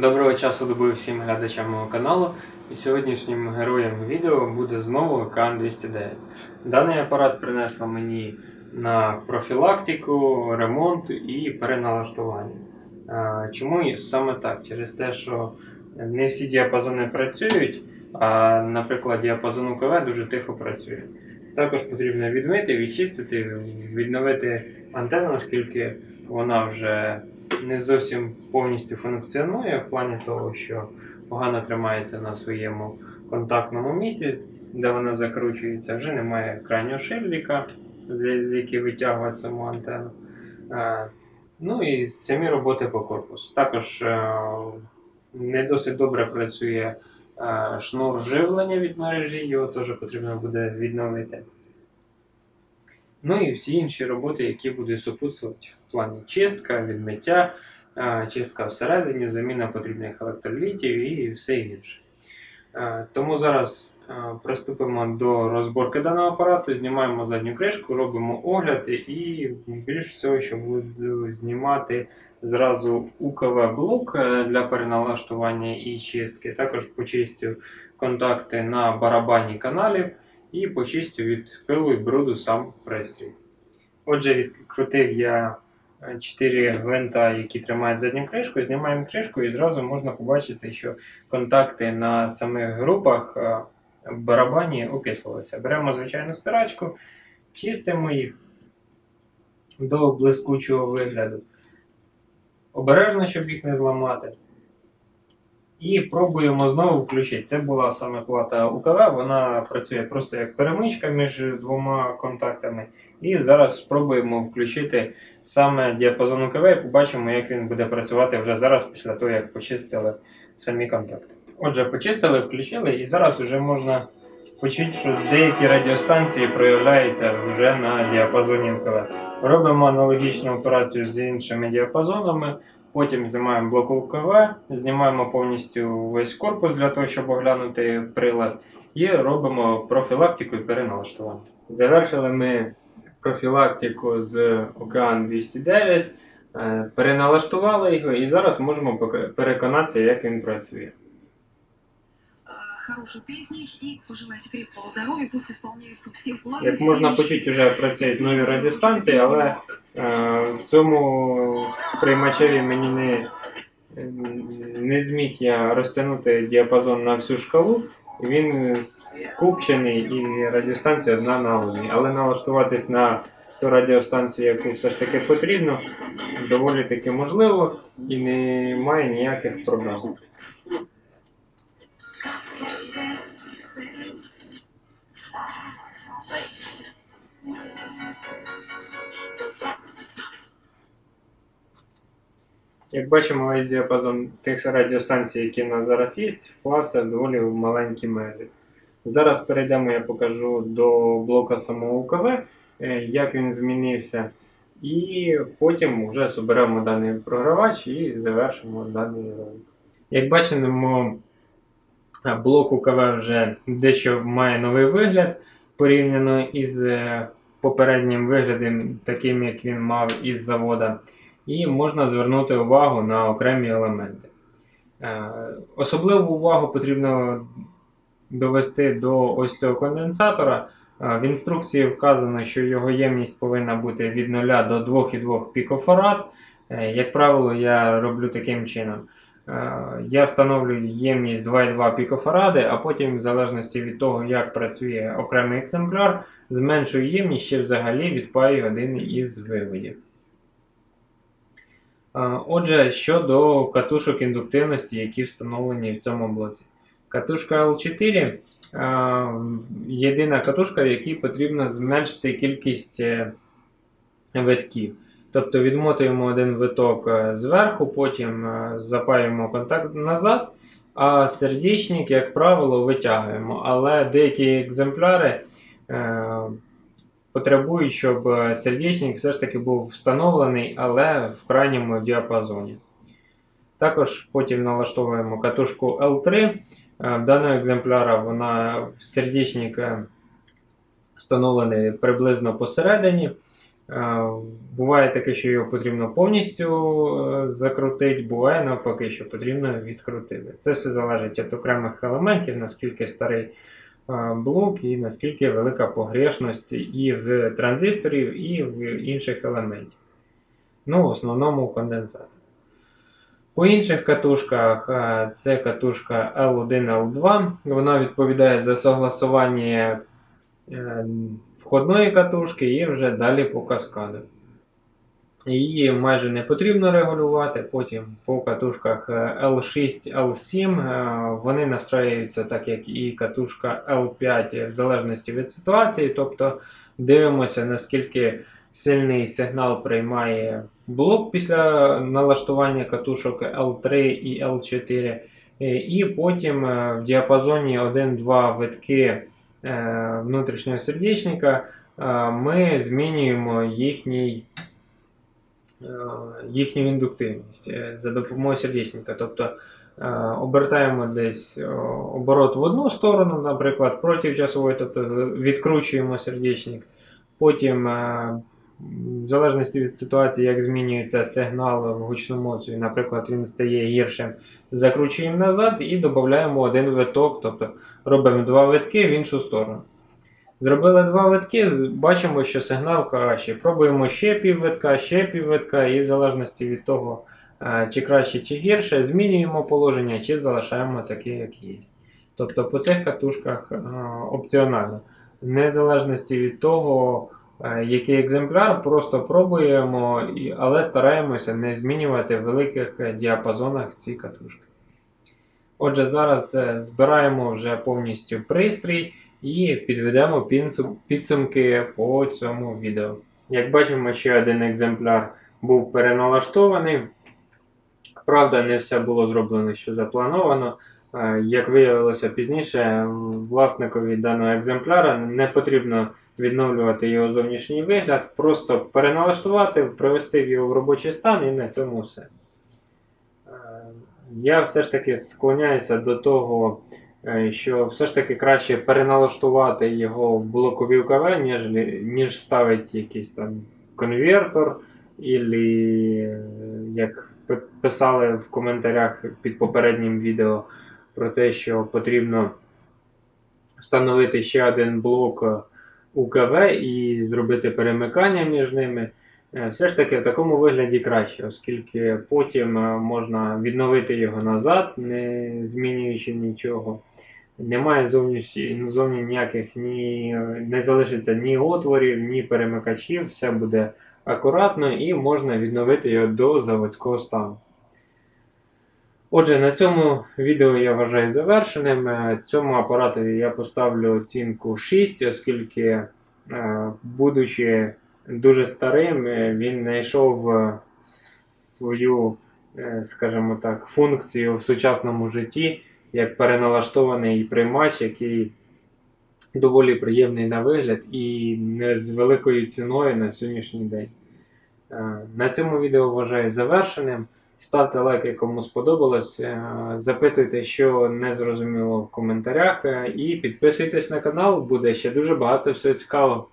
Доброго часу доби всім глядачам мого каналу. І сьогоднішнім героєм відео буде знову Океан 209. Даний апарат принесла мені на профілактику, ремонт і переналаштування. Чому саме так? Через те, що не всі діапазони працюють, а, наприклад, діапазон УКВ дуже тихо працює. Також потрібно відмити, відчистити, відновити антенну, оскільки вона вже не зовсім повністю функціонує в плані того, що погано тримається на своєму контактному місці, де вона закручується, вже немає крайнього шильдика, з який витягує саму антенну. Е, Ну і самі роботи по корпусу. Також е, не досить добре працює е, шнур живлення від мережі, його теж потрібно буде відновити. Ну і всі інші роботи, які будуть супутствувати в плані чистка, відмиття, е, чистка всередині, заміна потрібних електролітів і все інше. Е, Тому зараз е, приступимо до розборки даного апарату, знімаємо задню кришку, робимо огляд і більш всього, що буду знімати зразу УКВ-блок для переналаштування і чистки. Також почистю контакти на барабані каналів і почистю від пилу і бруду сам пристрій. Отже, відкрутив я 4 гвинта, які тримають задню кришку, знімаємо кришку і зразу можна побачити, що контакти на самих групах е, в барабані окислилися. Беремо звичайну стирачку, чистимо їх до блискучого вигляду. Обережно, щоб їх не зламати. І пробуємо знову включити. Це була саме плата УКВ, вона працює просто як перемичка між двома контактами. І зараз спробуємо включити саме діапазон УКВ і побачимо, як він буде працювати вже зараз, після того, як почистили самі контакти. Отже, почистили, включили, і зараз вже можна почути, що деякі радіостанції проявляються вже на діапазоні УКВ. Робимо аналогічну операцію з іншими діапазонами. Потім знімаємо блок УКВ, знімаємо повністю весь корпус для того, щоб оглянути прилад, і робимо профілактику і переналаштування. Завершили ми профілактику з Океан 209, е, переналаштували його і зараз можемо поки- переконатися, як він працює. э, хорошей песней и пожелайте крепкого здоровья, пусть исполняются все планы. Як все можна мечты. почути, вже працюють нові радіостанції, але е, в цьому приймачеві мені не, не зміг я розтягнути діапазон на всю шкалу. Він скупчений і радіостанція одна на одній. Але налаштуватись на ту радіостанцію, яку все ж таки потрібно, доволі таки можливо і немає ніяких проблем. Як бачимо, весь діапазон тих радіостанцій, які в нас зараз є, вклався доволі в маленькі межі. Зараз перейдемо, я покажу до блока самого УКВ, е, як він змінився. І потім вже зберемо даний програвач і завершимо даний ролик. Як бачимо, блок УКВ вже дещо має новий вигляд порівняно із е, попереднім виглядом, таким як він мав із завода і можна звернути увагу на окремі елементи. Е, Особливу увагу потрібно довести до ось цього конденсатора. Е, В інструкції вказано, що його ємність повинна бути від 0 до 2,2 пікофарад. Е, Як правило, я роблю таким чином. Я встановлюю ємність 2,2 пікофаради, а потім, в залежності від того, як працює окремий екземпляр, зменшую ємність ще взагалі відпаю один із виводів. Отже, щодо катушок індуктивності, які встановлені в цьому блоці. Катушка L4 а, єдина катушка, в якій потрібно зменшити кількість е, витків. Тобто відмотуємо один виток е, зверху, потім е, запаюємо контакт назад, а сердечник, як правило, витягуємо. Але деякі екземпляри потребують, щоб е, сердечник все ж таки був встановлений, але в крайньому діапазоні. Також потім налаштовуємо катушку L3. Е, В даного екземпляра вона сердечник е, встановлений приблизно посередині. Буває таке, що його потрібно повністю закрутити, буває навпаки, що потрібно відкрутити. Це все залежить від окремих елементів, наскільки старий блок і наскільки велика погрешність і в транзисторів, і в інших елементів. Ну, в основному конденсатор. По інших катушках е, це катушка L1, L2. Вона відповідає за согласування е, входної катушки і вже далі по каскаду. Її майже не потрібно регулювати. Потім по катушках е, L6, L7 е, вони настраюються так, як і катушка L5 в залежності від ситуації. Тобто дивимося, наскільки сильний сигнал приймає блок після налаштування катушок L3 і L4. Е, І потім е, в діапазоні 1-2 витки е, внутрішнього сердечника е, ми змінюємо їхній, е, їхню індуктивність е, за допомогою сердечника. Тобто е, обертаємо десь е, оборот в одну сторону, наприклад, проти часової, тобто відкручуємо сердечник. Потім, е, в залежності від ситуації, як змінюється сигнал в гучному моцію, наприклад, він стає гіршим, закручуємо назад і додаємо один виток, тобто робимо два витки в іншу сторону. Зробили два витки, бачимо, що сигнал кращий. Пробуємо ще піввитка, ще піввитка, і в залежності від того, е, чи краще, чи гірше, змінюємо положення, чи залишаємо таке, як є. Тобто по цих катушках е, опціонально. В незалежності від того, е, який екземпляр, просто пробуємо, але стараємося не змінювати в великих діапазонах ці катушки. Отже, зараз збираємо вже повністю пристрій і підведемо підсумки по цьому відео. Як бачимо, ще один екземпляр був переналаштований. Правда, не все було зроблено, що заплановано. Е, Як виявилося пізніше, власникові даного екземпляра не потрібно відновлювати його зовнішній вигляд, просто переналаштувати, привести його в робочий стан і на цьому все. Е, Я все ж таки склоняюся до того, що все ж таки краще переналаштувати його в блокові УКВ, ніж, ніж ставити якийсь там конвертор, ілі, е, як писали в коментарях під попереднім відео про те, що потрібно встановити ще один блок е, УКВ і зробити перемикання між ними. Е, Все ж таки в такому вигляді краще, оскільки потім е, можна відновити його назад, не змінюючи нічого. Немає зовнішні, зовні ніяких ні, не залишиться ні отворів, ні перемикачів, все буде акуратно і можна відновити його до заводського стану. Отже, на цьому відео я вважаю завершеним. Е, Цьому апаратові я поставлю оцінку 6, оскільки, е, будучи дуже старим, е, він знайшов е, свою, е, скажімо так, функцію в сучасному житті як переналаштований приймач, який доволі приємний на вигляд і не з великою ціною на сьогоднішній день. На цьому відео вважаю завершеним. Ставте лайки, кому сподобалось. Запитуйте, що не зрозуміло в коментарях. І підписуйтесь на канал, буде ще дуже багато всього цікавого.